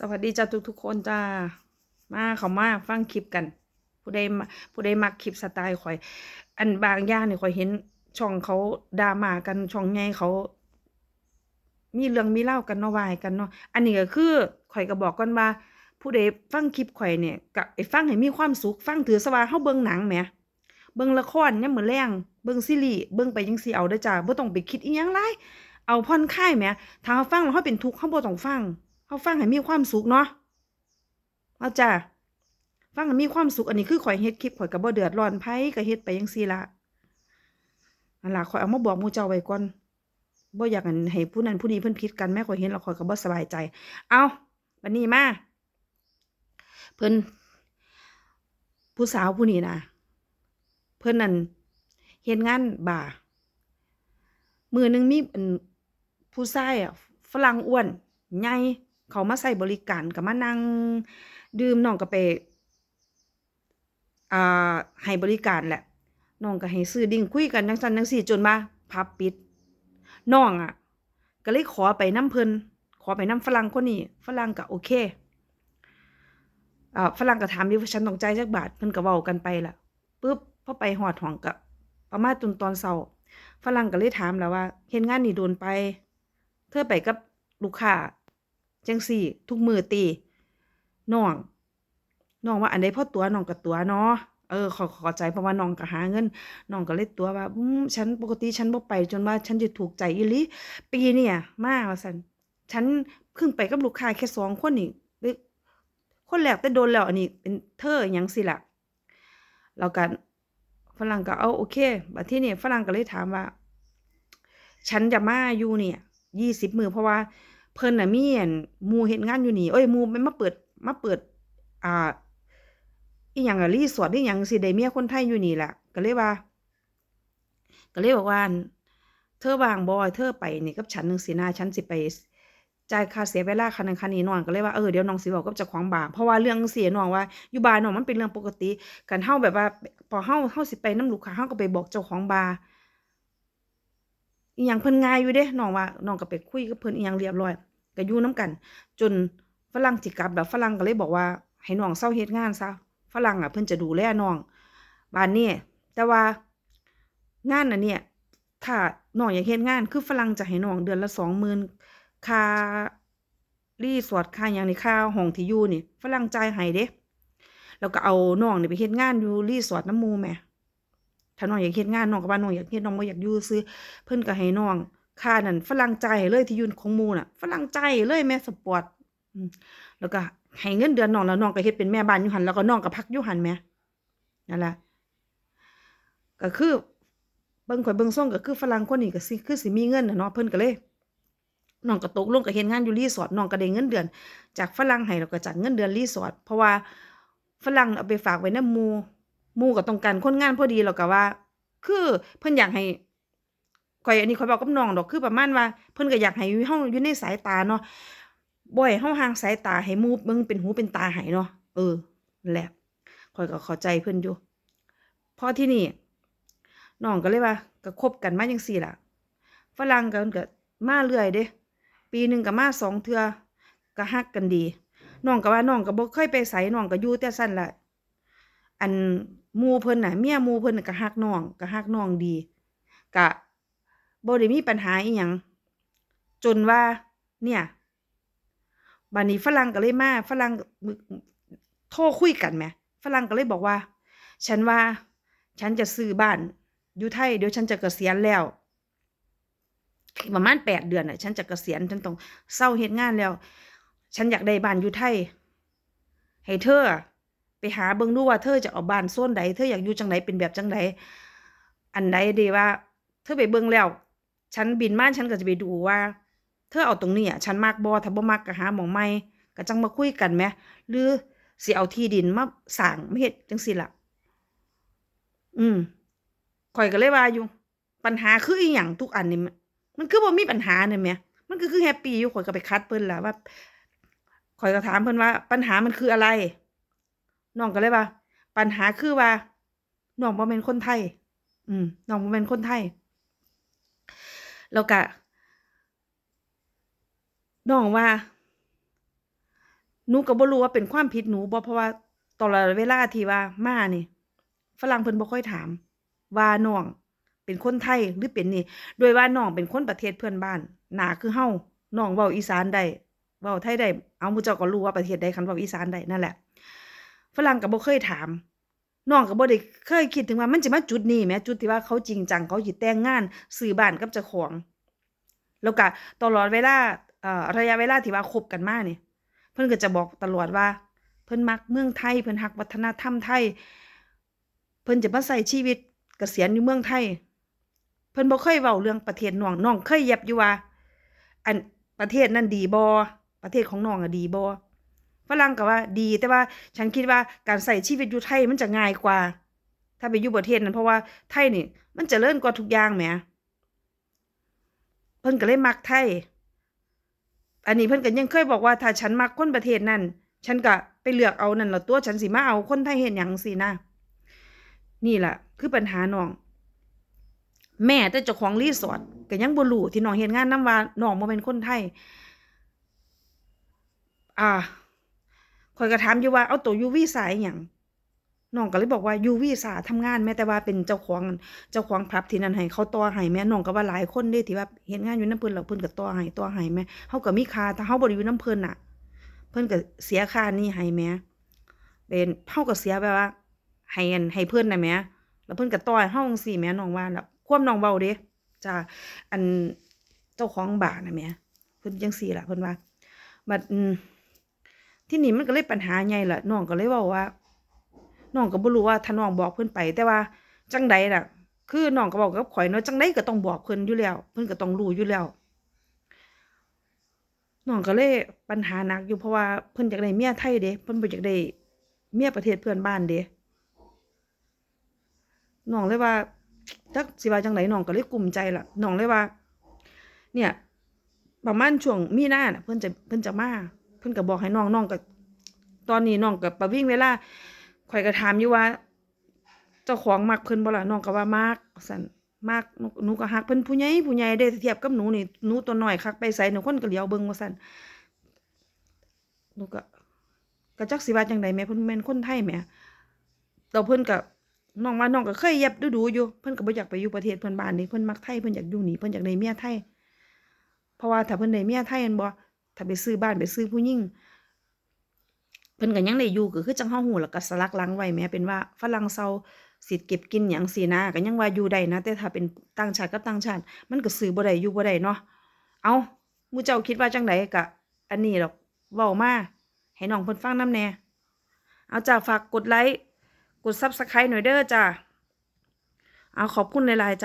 สวัสดีจ้าทุกทุกๆคนจ้า มาเขามาฟังคลิปกัน ผู้ใดมาผู้ใดมักคลิปสไตล์ข่อย อันบางอย่างเนี่ยข่อยเห็นช่องเขาดราม่ากันช่องใหญ่เขา มีเรื่องมีเล่ากันเนาะวายกันเนาะอันนี้ก็คือข่อยก็บอกก่อนว่า ผู้ใดฟังคลิปข่อยเนี่ยก็ไอ้ฟังให้มีความสุขฟังถือซะว่าเฮาเบิ่งหนังแหมเบิ่งละครเนี่ยามมื้อแลงเบิ่งซีรีส์เบิ่งไปจังซีเอาเด้จ้าบ่ต้องไปคิดอีหยังหลายเอาผ่อนคลายแหมถ้าเฮาฟังแล้วเฮาเป็นทุกข์เฮาบ่ต้องฟัง เฮาฟังให้มีความสุขเนาะเอาจ้าฟังให้มีความสุขอันนี้คือข่อยเฮ็ดคลิปข่อยก็บ่เดือดร้อนไผก็เฮ็ดไปจังซี่ละนั่นล่ะข่อยเอามาบอกมู่เจ้าไว้ก่อนบ่อยากอันให้ผู้นั้นผู้นี้เพิ่นผิดกันแม่ข่อยเห็นแล้วข่อยก็บ่สบายใจ เอาบัดนี้มาเพิ่นผู้สาวผู้นี้นะเพิ่นนั่นเฮ็ดงานบ่ามือหนึงมีผู้ชายอะฝรั่งอ้วนใหญ่ เขามาใช้บริการก็มานั่งดื่มน้องก็ไปอ่าให้บริการแหละน้องก็ให้ซื้อดิ้งคุยกันจังซั่นจังซี่จนมาผับปิดน้องอะก็เลยขอไปน้ำเพิ่นขอไปน้ำฝรั่งคนนี้ฝรั่งก็โอเคอ่าฝรั่งก็ถามอยู่ว่าฉันต้องจ่ายจักบาทเพิ่นก็เว้ากันไปล่ะปึ๊บพอไปฮอดห้องก็ประมาณตอนตอนเช้าฝรั่งก็เลยถามแล้วว่าเฮ็ดงานนี่โดนไป เธอไปกับลูกค้า จังซี่ ทุกมือติน้องน้องว่าอันใดพ่อตัวน้องก็ตั๋วเนาะเออขอข้าใจเพราะว่าน้องก็หาเงินน้องก็เลยตัวว่าอืมฉันปกติฉันบ่ไปจนว่าฉันจะถูกใจอีลีปีเนี่ยมาว่าซั่นฉันเพิ่งไปกับลูกค้าแค่สองคนนี่คนแรกแต่โดนแล้วอันนี้เป็นเธอหยังสิล่ะแล้วก็ฝรั่งก็เอาโอเคบัดที่นี้ฝรั่งก็เลยถามว่า ฉันจะมาอยู่เนี่ย20มื้อเพราะว่า เพิ่นน่ะมีอันหมู่เฮ็ดงานอยู่นี่เอ้ยหมู่มันมาเปิดมาเปิด อ่า อีหยังอะรีสอร์ทอีหยังสิได้เมียคนไทยอยู่นี่แหละก็เลยว่า ก็เลยบอกว่าวันเธอวางบ่เธอไปนี่กับฉันจังซี้นะฉันสิไปจ่ายค่าเสียเวลาคันนั้นคันนี้น้องก็เลยว่าเออเดี๋ยวน้องสิเว้ากับเจ้าของบาร์เพราะว่าเรื่องจั่งซี้น้องว่าอยู่บ้าร์น้องมันเป็นเรื่องปกติคันเฮาแบบว่า พอเฮาเฮาสิไปนำลูกค้าเฮาก็ไปบอกเจ้าของบาร์อีหยังเพิ่นง่ายอยู่เดะน้องว่าน้องก็ไปคุยกับเพิ่นอีหยังเรียบร้อย ก็อยู่นำกัน จนฝรั่งสิกลับแล้วฝรั่งก็เลยบอกว่า ให้น้องเซาเฮ็ดงานซะฝรั่งอะเพิ่นจะดูแลน้องบัดนี้แต่ว่างานอันเนี้ยถ้าน้องอยากเฮ็ดงานคือฝรั่งจะให้น้องเดือนละ20,000ค่ารีสอร์ทค่าหยังนี่ค่าห้องที่อยู่นี่ฝรั่งจ่ายให้เดะแล้วก็เอาน้องนี่ไปเฮ็ดงานอยู่รีสอร์ทนำมูแหมถ้าน้องอยากเฮ็ดงานน้องก็ว่าน้องอยากเฮ็ดน้องบ่อยากอยู่ซื่อเพิ่นก็ให้น้อง ค่านั้นฝรั่งให้เลยที่ยู่ของมูน่ะฝรั่งให้เลยแหมสปอร์ตแล้วก็ให้เงินเดือนน้องแล้วน้องก็เฮ็ดเป็นแม่บ้านอยู่หันแล้วก็น้องก็พักอยู่หันแหมนั่นแหละก็คือเบิ่งข่อยเบิ่งทรงก็คือฝรั่งคนนี้ก็สิคือสิมีเงินน่ะเนาะเพิ่นก็เลยน้องก็ตกลงก็เฮ็ดงานอยู่รีสอร์ทน้องก็ได้เงินเดือน จากฝรั่งให้แล้วก็จากเงินเดือนรีสอร์ทเพราะว่าฝรั่งเอาไปฝากไว้นำหมู่หมู่ก็ต้องการคนงานพอดีแล้วก็ว่า คือเพิ่นอยากให้ ข่อยอันนี้ข่อยเว้ากับน้องดอกคือประมาณว่าเพิ่นก็อยากให้เฮาอยู่ในสายตาเนาะบ่ให้เฮาห่างสายตาให้มูเบิ่งเป็นหูเป็นตาให้เนาะเออแหละข่อยก็เข้าใจเพิ่นอยู่พอที่นี่น้องก็เลยว่าก็คบกันมาจังซี่ล่ะฝรั่งก็เพิ่นก็มาเรื่อยเดะปีหนึ่งก็มาสองเทื่อก็ฮักกันดีน้องก็ว่าน้องก็บ่เคยไปไสน้องก็อยู่แต่ซั้นล่ะอันมูเพิ่นน่ะเมียมูเพิ่นก็ฮักน้องก็ฮักน้องดีก็ บ่ได้มีปัญหาอิหยังจนว่า เนี่ยบัดนี้ฝรั่งก็เลยมาฝรั่งโทรคุยกันแหมฝรั่งก็เลยบอกว่า ฉันว่า ฉันจะซื้อบ้านอยู่ไทยเดี๋ยวฉันจะเกษียณแล้วประมาณ8เดือนน่ะ ฉันจะเกษียณฉันต้องเซาเฮ็ดงานแล้ว ฉันอยากได้บ้านอยู่ไทยให้เธอ ไปหาเบิ่งดูว่าเธอจะเอาบ้านโซนใดเธออยากอยู่จังไดเป็นแบบจังไดอันใดดีว่า เธอไปเบิ่งแล้ว ฉันบินมานฉันก็จะไปดูว่า เธอเอาตรงนี้อะฉันมักบ่ถ้าบ่มักก็หาหมองใหม่ก็จังมาคุยกันแหมหรือสิเอาที่ดินมาสร้างมาเฮ็ดจังซี่ล่ะ อืมข้อยก็เลยว่าอยู่ ปัญหาคืออิหยังทุกอันนี่มันมันคือบ่มีปัญหาเนั่นแหมมันก็คือแฮปปี้อยู่ข้อยก็ไปคัดเพิ่นล่ะว่าข้อยก็ถามเพิ่นว่า ปัญหามันคืออะไรน้องก็เลยว่า ปัญหาคือว่าน้องบ่แม่นคนไทย อืมน้องบ่แม่นคนไทย แล้วก็น้องว่าหนูก็บ่รู้ว่าเป็นความผิดหนูบ่เพราะว่าตลอดเวลาที่ว่ามานี่ฝรั่งเพิ่นบ่ค่อยถาม ว่าน้องเป็นคนไทยหรือเป็นนี่ โดยว่าน้องเป็นคนประเทศเพื่อนบ้านหนาคือเฮาน้องเว้าอีสานได้เว้าไทยได้เอามูเจ้าก็รู้ว่าประเทศใดคันเว้าอีสานได้นั่นแหละฝรั่งก็บ่เคยถาม น้องก็บ่ได้เคยคิดถึงว่ามันจะมาจุดนี้แหมจุดที่ว่าเขาจริงจังเขาสิแต่งงานซื้อบ้านกับเจ้าของ แล้วก็ตลอดเวลาเอ่อระยะเวลาที่ว่าคบกันมานี่เพิ่นก็จะบอกตลอดว่า เพิ่นมักเมืองไทยเพิ่นฮักวัฒนธรรมไทย เพิ่นจะมาใช้ชีวิตเกษียณอยู่เมืองไทย เพิ่นบ่เคยเว้าเรื่องประเทศน้องน้องเคยแยบอยู่ว่า อันประเทศนั้นดีบ่ประเทศของน้องอะดีบ่ ฝรั่งก็ว่าดีแต่ว่าฉันคิดว่าการใช้ชีวิตอยู่ไทยมันจะง่ายกว่า ถ้าไปอยู่ประเทศนั้นเพราะว่าไทยนี่ มันจะเริญกว่าทุกอย่างแหมเพิ่นก็เลยมักไทย อันนี้เพิ่นก็ยังเคยบอกว่าถ้าฉันมักคนประเทศนั้นฉันก็ไปเลือกเอานั่นละตัวฉันสิมาเอาคนไทยเฮ็ดหยังสินะนี่แหละคือปัญหาน้อง แม่แต่เจ้าของรีสอร์ทก็ยังบ่รู้ที่น้องเฮ็ดงานนํว่าน้องบ่เป็นคนไทย อ่า ข้อยก็ถามอยู่ว่าเอาตัวยูวีซ่าอิหยังน้องก็เลยบอกว่ายูวีซ่าทำงานแม้แต่ว่าเป็นเจ้าของเจ้าของผับที่นั่นให้เขาต่อให้แม่น้องก็ว่าหลายคนเด้ที่ว่าเฮ็ดงานอยู่น้ำเพิ่นแล้วเพิ่นก็ต่อให้ต่อให้แม่เฮาก็มีค่าถ้าเฮาบ่ได้อยู่นำเพิ่นน่ะ เพิ่นก็เสียค่านี้ให้แม่เป็นเฮาก็เสียแบบว่าให้อันให้เพิ่นนะแหมแล้วเพิ่นก็ต่อให้เฮาจังซี่แหมน้องว่าแล้วความน้องเว้าเด้จ้าอันเจ้าของบ้านนะแหมเพิ่นจังซี่ล่ะเพิ่นว่าบัดอืม ที่นี่มันก็เลยปัญหาใหญ่ละน้องก็เลยเว้าว่าน้องก็บ่รู้ว่าถ้าน้องบอกเพิ่นไป แต่ว่าจังใดล่ะ คือน้องก็บอกกับข่อยเนาะจังไดก็ต้องบอกเพิ่นอยู่แล้ว เพิ่นก็ต้องรู้อยู่แล้วน้องก็เลยปัญหาหนักอยู่เพราะว่าเพิ่นอยากได้เมียไทยเด้เพิ่นบ่อยากได้เมียประเทศเพื่อนบ้านเด้น้องเลยว่าจักสิว่าจังไดน้องก็เลยกลุ้มใจล่ะน้องเลยว่า เนี่ยประมาณช่วงมีนาน่ะเพิ่นจะเพิ่นจะมา พิ่นก็บอกให้น้องน้องก็ตอนนี้น้องก็ประวิ่งเวลาข่อยก็ถามอยู่ว่า เจ้าของมักเพิ่นบ่ล่ะน้องก็ว่ามักซั่นมักหนูก็ฮักเพิ่นผู้ใหญ่ผู้ใหญ่เด้เทียบกับหนูนี่หนูตัวน้อยคักไปไสหนูคนก็เหลียวเบิ่งว่าซั่นหนูก็ก็จักสิว่าจังไดแม่เพิ่นแม่นคนไทยแหมแล้วเพิ่นก็น้องว่าน้องก็เคยเย็บดูๆอยู่เพิ่นก็บ่อยากไปอยู่ประเทศเพื่อนบ้านนี่เพิ่นมักไทยเพิ่นอยากอยู่นี่เพิ่นอยากได้เมียไทย เพราะว่าถ้าเพิ่นได้เมียไทยแม่นบ่ ถ้าไปซื้อบ้านไปซื้อผู้หญิงเพิ่นก็ยังได้อยู่ก็คือจังเฮาฮู้แล้วก็สลักหลังไว้แหมเป็นว่าฝรั่งเซาสิเก็บกินหยังซี้นะก็ยังว่าอยู่ได้นะ แต่ถ้าเป็นต่างชาติกับต่างชาติ มันก็ซื้อบ่ได้อยู่บ่ได้เนาะเอามูเจ้าคิดว่าจังไดก็อันนี้ดอกเว้ามาให้น้องเพิ่นฟังนำแน่เอาจ้าฝากกดไลค์กด Subscribe หน่อยเด้อจ้าเอาขอบคุณหลายๆจ้า